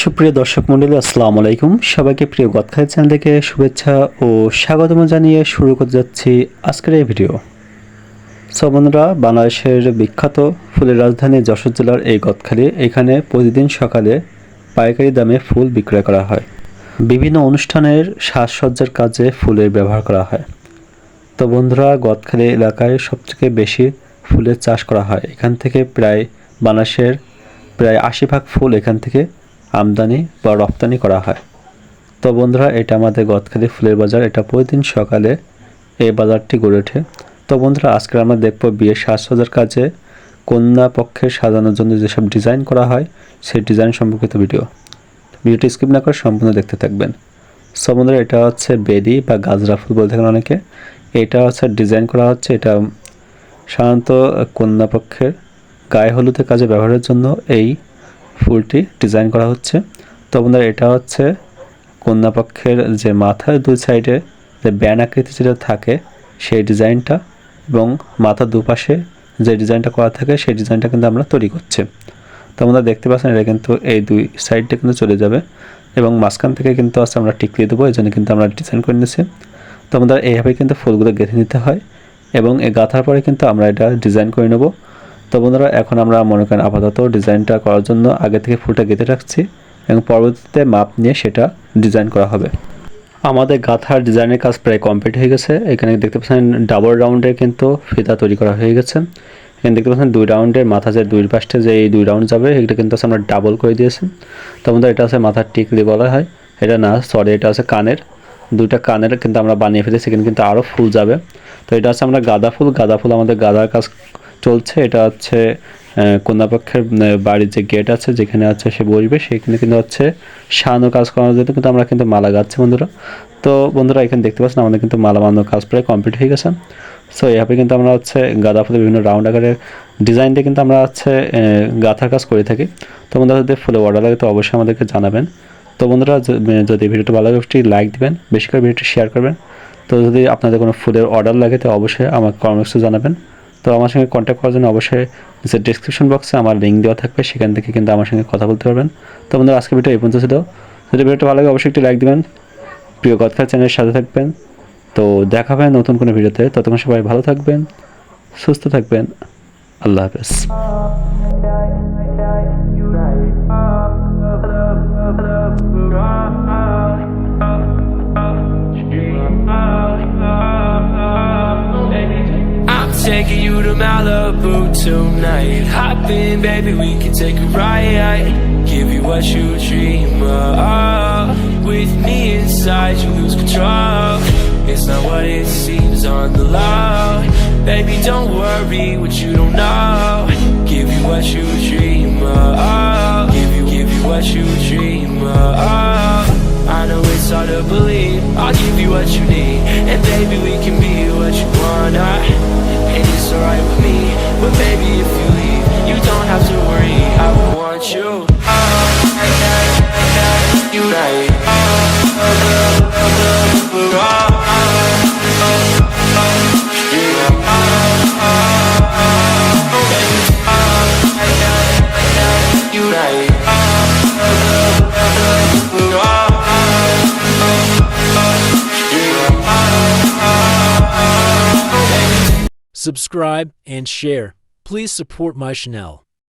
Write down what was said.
সুপ্রিয় দর্শক মন্ডলী, আসসালামু আলাইকুম। সবাইকে প্রিয় গদখাই চ্যানেল থেকে শুভেচ্ছা ও স্বাগতম জানিয়ে শুরু করতে যাচ্ছি আজকের এই ভিডিও। সো বন্ধুরা, বাংলাদেশের বিখ্যাত ফুলের রাজধানী যশোর জেলার এই গদখালি এখানে প্রতিদিন সকালে পাইকারি দামে ফুল বিক্রয় করা হয়। বিভিন্ন অনুষ্ঠানের সাজসজ্জার কাজে ফুলের ব্যবহার করা হয়। তো বন্ধুরা, গদখালি এলাকায় সবথেকে বেশি ফুলের চাষ করা হয়। এখান থেকে প্রায় বাংলাদেশের প্রায় আশি ভাগ ফুল এখান থেকে আমদানি বা রপ্তানি করা হয়। তো বন্ধুরা, এটা আমাদের গদখালি ফুলের বাজার। এটা প্রতিদিন সকালে এই বাজারটি গড়ে ওঠে। তো বন্ধুরা, আজকে আমরা দেখব বিয়ের সাজসজ্জার কাজে কন্যা পক্ষে সাজানোর জন্য যেসব ডিজাইন করা হয়, সেই ডিজাইন সম্পর্কিত ভিডিও। ভিডিওটি স্কিপ না করে সম্পূর্ণ দেখতে থাকবেন। সো বন্ধুরা, এটা হচ্ছে বেদি বা গাজরা ফুল বলে থাকেন অনেকে। এটা হচ্ছে ডিজাইন করা হচ্ছে, এটা সাধারণত কন্যা পক্ষের গায়ে হলুদের কাজে ব্যবহারের জন্য। এই ফুলটি ডিজাইন করা হচ্ছে। তো বন্ধুরা, এটা হচ্ছে কন্যাপক্ষের যে মাথার দুই সাইডে যে ব্যান আকৃতি যেটা থাকে, সেই ডিজাইনটা এবং মাথার দুপাশে যে ডিজাইনটা করা থাকে, সেই ডিজাইনটা কিন্তু আমরা তৈরি করছি। তো আমরা দেখতে পাচ্ছেন, এটা কিন্তু এই দুই সাইডটা কিন্তু চলে যাবে এবং মাঝখান থেকে কিন্তু আছে আমরা টিকলি দেবো, এই জন্য কিন্তু আমরা ডিজাইন করে নিয়েছি। তো আমাদের এইভাবে কিন্তু ফুলগুলো গেঁথে নিতে হয় এবং এই গাঁথার পরে কিন্তু আমরা এটা ডিজাইন করে নেব। তো বন্ধুরা, এখন আমরা মনে করেন আপাতত ডিজাইনটা করার জন্য আগে থেকে ফুলটা গেঁথে রাখছি এবং পরবর্তীতে মাপ নিয়ে সেটা ডিজাইন করা হবে। আমাদের গাথার ডিজাইনের কাজ প্রায় কমপ্লিট হয়ে গেছে। এখানে দেখতে পাচ্ছেন ডাবল রাউন্ডের কিন্তু ফিতা তৈরি করা হয়ে গেছে। এখানে দেখতে পাচ্ছেন দুই রাউন্ডের মাথা যে দুই পাশে যে এই দুই রাউন্ড যাবে, এটা কিন্তু আমরা ডাবল করে দিয়েছি। তো আমাদের এটা আছে মাথার টিকলি বলা হয়। এটা না সরি এটা আছে কানের। দুইটা কানের কিন্তু আমরা বানিয়ে ফেলেছি, এখানে কিন্তু আরও ফুল যাবে। তো এটা আছে আমরা গাঁদা ফুল। গাঁদা ফুল আমাদের গাঁদার কাজ চলছে, এটা হচ্ছে কন্যাপক্ষের বাড়ির যে গেট আছে, যেখানে আছে সে বসবে, সেখানে কিন্তু হচ্ছে সাজানো কাজ করানোর জন্য কিন্তু আমরা কিন্তু মালা গাচ্ছি বন্ধুরা। তো বন্ধুরা, এখানে দেখতে পাচ্ছেন আমাদের কিন্তু মালা বানানোর কাজ প্রায় কমপ্লিট হয়ে গেছে। সো এভাবে কিন্তু আমরা হচ্ছে গাঁদা ফুলের বিভিন্ন রাউন্ড আকারের ডিজাইন দিয়ে কিন্তু আমরা হচ্ছে গাঁথার কাজ করে থাকি। তো বন্ধুরা, যদি ফুলে অর্ডার লাগে, তো অবশ্যই আমাদেরকে জানাবেন। তো বন্ধুরা যদি ভিডিওটা ভালো লাগে একটি লাইক দিবেন, বেশি করে ভিডিওটি শেয়ার করবেন। তো যদি আপনাদের কোনো ফুলের অর্ডার লাগে, তো অবশ্যই আমাকে কমেন্টসে জানাবেন। তো আমার সঙ্গে কন্ট্যাক্ট করার জন্য অবশ্যই যে ডিসক্রিপশন বক্সে আমার লিঙ্ক দেওয়া থাকবে, সেখান থেকে কিন্তু আমার সঙ্গে কথা বলতে পারবেন। তো বন্ধুরা আজকে ভিডিও এই পর্যন্ত ছিল। যদি ভিডিওটা ভালো লাগে, অবশ্যই একটি লাইক দেবেন। প্রিয় কথার চ্যানেলের সাথে থাকবেন। তো দেখা হবে নতুন কোনো ভিডিওতে। ততক্ষণ সবাই ভালো থাকবেন, সুস্থ থাকবেন। আল্লাহ হাফেজ। Malibu tonight. Hop in, baby, we can take a ride. Give you what you dream of. With me inside, you lose control. It's not what it seems on the low. Baby, don't worry what you don't know. Give you what you dream of. Give you, give you what you dream of. I know it's hard to believe. I'll give you what you need, and baby, we can want you. You subscribe, and share. Please support my channel.